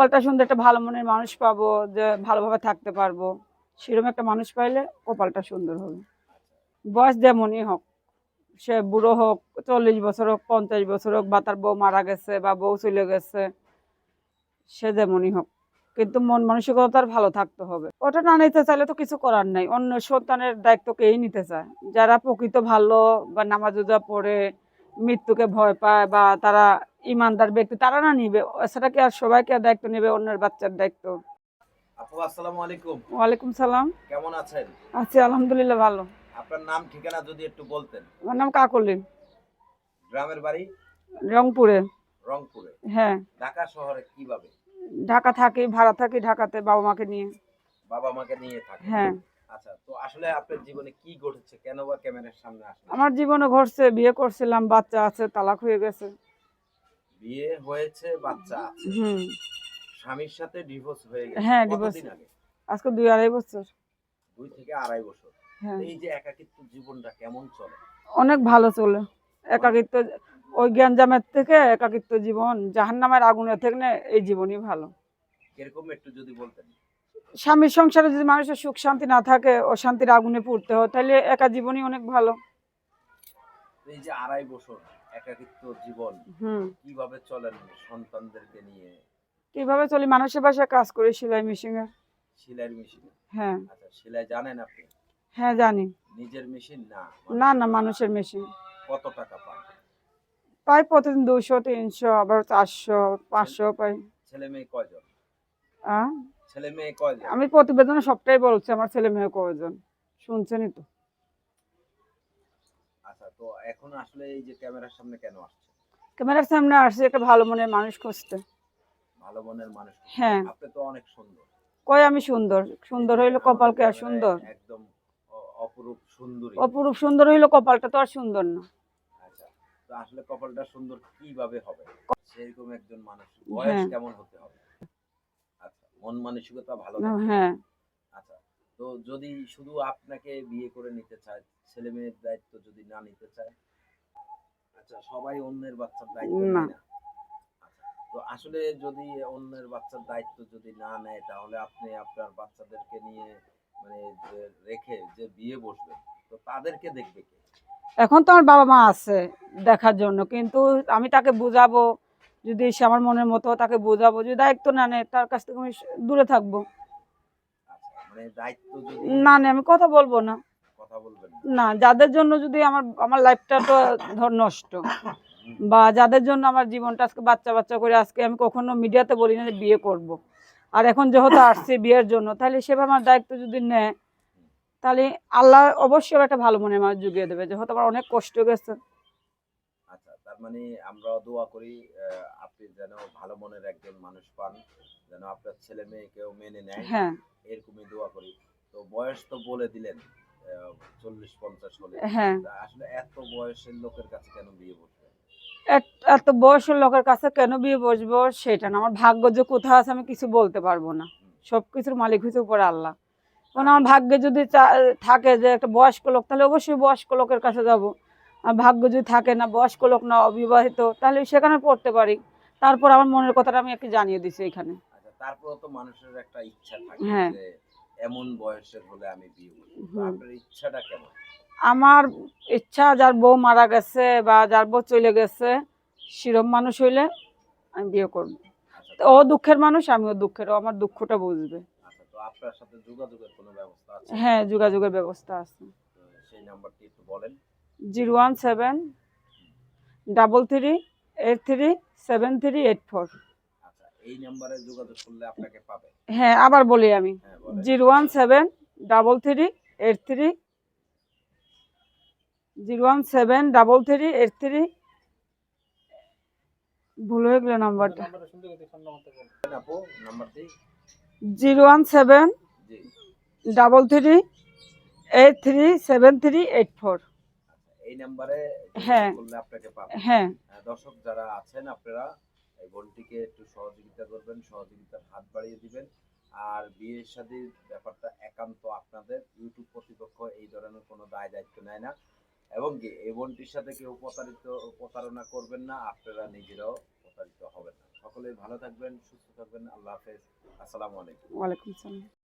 কপালটা সুন্দর একটা ভালো মনের মানুষ পাবো, যে ভালোভাবে থাকতে পারব, সেরকম একটা মানুষ পাইলে কপালটা সুন্দর হবে। বয়স যেমনই হোক, সে বুড়ো হোক, চল্লিশ বছর হোক, পঞ্চাশ বছর হোক, বা তার বউ মারা গেছে, বা বউ চলে গেছে, সে যেমনই হোক, কিন্তু মন মানসিকতা তার ভালো থাকতে হবে। ওটা না নিতে চাইলে তো কিছু করার নাই, অন্য সন্তানের দায়িত্ব কেই নিতে চায়? যারা প্রকৃত ভালো বা নামাজ পড়ে, মৃত্যুকে ভয় পায়, বা তারা ইমানদার ব্যক্তি তারা না নিবে। সেটা কি আর সবাইকে দায়িত্ব নেবে অন্যের বাচ্চার দায়িত্ব। আপু আসসালামু আলাইকুম। ওয়ালাইকুম সালাম। কেমন আছেন? আছি আলহামদুলিল্লাহ ভালো। আপনার নাম ঠিকানা যদি একটু বলতেন। আমার নাম কাকলি। গ্রামের বাড়ি? রংপুরে। রংপুরে। হ্যাঁ। ঢাকা শহরে কীভাবে? ঢাকা থাকি ভাড়া থাকি ঢাকাতে বাবা মাকে নিয়ে। বাবা মাকে নিয়ে থাকে হ্যাঁ। আচ্ছা তো আসলে আপনার জীবনে কি ঘটেছে? কেন বা ক্যামেরার সামনে আসলেন? আমার জীবনে ঘটছে বিয়ে করছিলাম বাচ্চা আছে তালাক হয়ে গেছে। বিয়ে হয়েছে বাচ্চা আছে। হুম। স্বামীর সাথে ডিভোর্স হয়ে গেছে। হ্যাঁ, কতদিন আগে? আজকে দুই আড়াই বছর। দুই থেকে আড়াই বছর। হ্যাঁ। এই যে একাকিত্ব জীবনটা কেমন চলে? অনেক ভালো চলে। একাকিত্ব ওই জ্ঞানজামের থেকে একাকিত্ব জীবন জাহান্নামের আগুনের থেকে না এই জীবনই ভালো। কীরকম একটু যদি বলতেন? স্বামীর সংসারে যদি মানুষের সুখ শান্তি না থাকে ও শান্তির আগুনে পুড়তে হয় তাহলে একা জীবনই অনেক ভালো। এই যে আড়াই বছর একাকিত্ব জীবন কীভাবে চলেন সন্তানদেরকে নিয়ে? কীভাবে চলি? মানুষের বাসায় কাজ করি সেলাই মেশিনের। সেলাইয়ের মেশিনে? হ্যাঁ। আচ্ছা সেলাই জানেন আপনি? হ্যাঁ জানি। নিজের মেশিন না? না না মানুষের মেশিন। কত টাকা পান পাই প্রতিদিন দুশো তিনশো আবার চারশো পাঁচশো পাই। ছেলে মেয়ে কয়জন? ছেলে মেয়ে কয়জন? আমি প্রতিবেদনে সবটাই বলছি আমার ছেলে মেয়ে কয়জন? শুনছেনই তো। তো এখন আসলে এই যে ক্যামেরার সামনে কেন আসছে? ক্যামেরার সামনে আসছে একটা ভালো মনের মানুষ খুঁজতে। ভালো মনের মানুষ হ্যাঁ। আপনি তো অনেক সুন্দর। কই আমি সুন্দর? সুন্দর হইল কপালকে আর সুন্দর? একদম অপরূপ সুন্দরী। অপরূপ সুন্দর হইল কপালটা তো আর সুন্দর না। আচ্ছা তো আসলে কপালটা সুন্দর কীভাবে হবে? সেরকম একজন মানুষ বয়স হ্যাঁ। কেমন হতে হবে? আচ্ছা মন মানসিকতা ভালো হ্যাঁ। আচ্ছা তো যদি শুধু আপনাকে বিয়ে করে নিতে চায় ছেলে মেয়ের দায়িত্ব না নিতে চায়? আচ্ছা সবাই অন্যের বাচ্চার দায়িত্ব না। আচ্ছা তো আসলে যদি অন্যের বাচ্চার দায়িত্ব যদি না নেয় তাহলে আপনি আপনার বাচ্চাদেরকে নিয়ে মানে রেখে যে বিয়ে বসবেন তো তাদেরকে দেখবে কে? এখন তো আমার বাবা মা আছে দেখার জন্য কিন্তু আমি তাকে বুঝাবো যদি সে আমার মনের মতো তাকে বুঝাবো যদি দায়িত্ব না নেয় তার কাছ থেকে আমি দূরে থাকব। আচ্ছা মানে দায়িত্ব যদি না আমি কথা বলব না। না। না যাদের জন্য যদি আমার আমার লাইফটা তো ধর নষ্ট বা যাদের জন্য আমার জীবনটা আজকে বাচ্চা বাচ্চা করে আজকে আমি কখনো মিডিয়াতে বলি না যে বিয়ে করব। আর এখন যেহেতু আসছে বিয়ের জন্য তাহলে সেভাবে আমার দায়িত্ব যদি নেয় তাহলে আল্লাহ অবশ্যই একটা ভালো মনে মানুষ জুগিয়ে দেবে। যেহেতু আমার অনেক কষ্ট গেছে আচ্ছা তার মানে আমরা দোয়া করি আপনি যেন ভালো মনের একজন মানুষ পান যেন আপনার ছেলে মেয়ে কেউ মেনে নেয়। হ্যাঁ। এরকমই দোয়া করি। তো বয়স তো বলে দিলেন। চল্লিশ পঞ্চাশ হলে হ্যাঁ। আসলে এত বয়সের লোকের কাছে কেন বিয়ে বসবেন এত- বয়সের লোকের কাছে কেন বিয়ে বসবো সেটা না। আমার ভাগ্য যে কোথায় আছে আমি কিছু বলতে পারব না। সব কিছুর মালিক হচ্ছে উপরে আল্লাহ। কারণ আমার ভাগ্যে যদি থাকে যে একটা বয়স্ক লোক তাহলে অবশ্যই বয়স্ক লোকের কাছে যাব। আর ভাগ্য যদি থাকে না বয়স্ক লোক না অবিবাহিত তাহলে সেখানে পড়তে পারি। তারপর আমার মনের কথাটা আমি একটু জানিয়ে দিছি এখানে। আচ্ছা তারপরেও তো মানুষের একটা ইচ্ছা থাকে হ্যাঁ। এমন বয়সের হলে আমি বিয়ে তো আপনার ইচ্ছাটা কেন আমার ইচ্ছা যার বউ মারা গেছে বা যার বউ চলে গেছে সেরম মানুষ হইলে আমি বিয়ে করব। আচ্ছা ও দুঃখের মানুষ আমিও দুঃখের ও আমার দুঃখটা বুঝবে। আচ্ছা আপনার সাথে যোগাযোগের কোনো ব্যবস্থা আছে? হ্যাঁ যোগাযোগের ব্যবস্থা আছে। সেই নাম্বারটি একটু বলেন। Zero one seven double three eight three seven three eight four. আচ্ছা এই নাম্বারে যোগাযোগ করলে আপনাকে পাবে। হ্যাঁ আবার বলি আমি। হ্যাঁ। Zero one seven double three eight three zero one seven double three eight three ভুল হয়ে গেল নাম্বারটা। Zero one seven double three eight three seven three eight four. এই নাম্বারে হ্যাঁ। আপনাকে পাবে। হ্যাঁ। দর্শক যারা আছেন আপনারা এই বোনটিকে একটু সহযোগিতা করবেন সহযোগিতার হাত বাড়িয়ে দিবেন। আর বিয়ের সাদীর ব্যাপারটা একান্ত আপনাদের। ইউটিউব কর্তৃপক্ষ এই ধরনের কোনো দায় দায়িত্ব নেয় না। এবং কি, এই বোনটির সাথে কেউ প্রতারিত, প্রতারণা করবেন না, আপনারা নিজেরাও প্রতারিত হবেন না। সকলেই ভালো থাকবেন, সুস্থ থাকবেন। আল্লাহ হাফেজ। আসসালামু আলাইকুম। ওয়ালাইকুম সালাম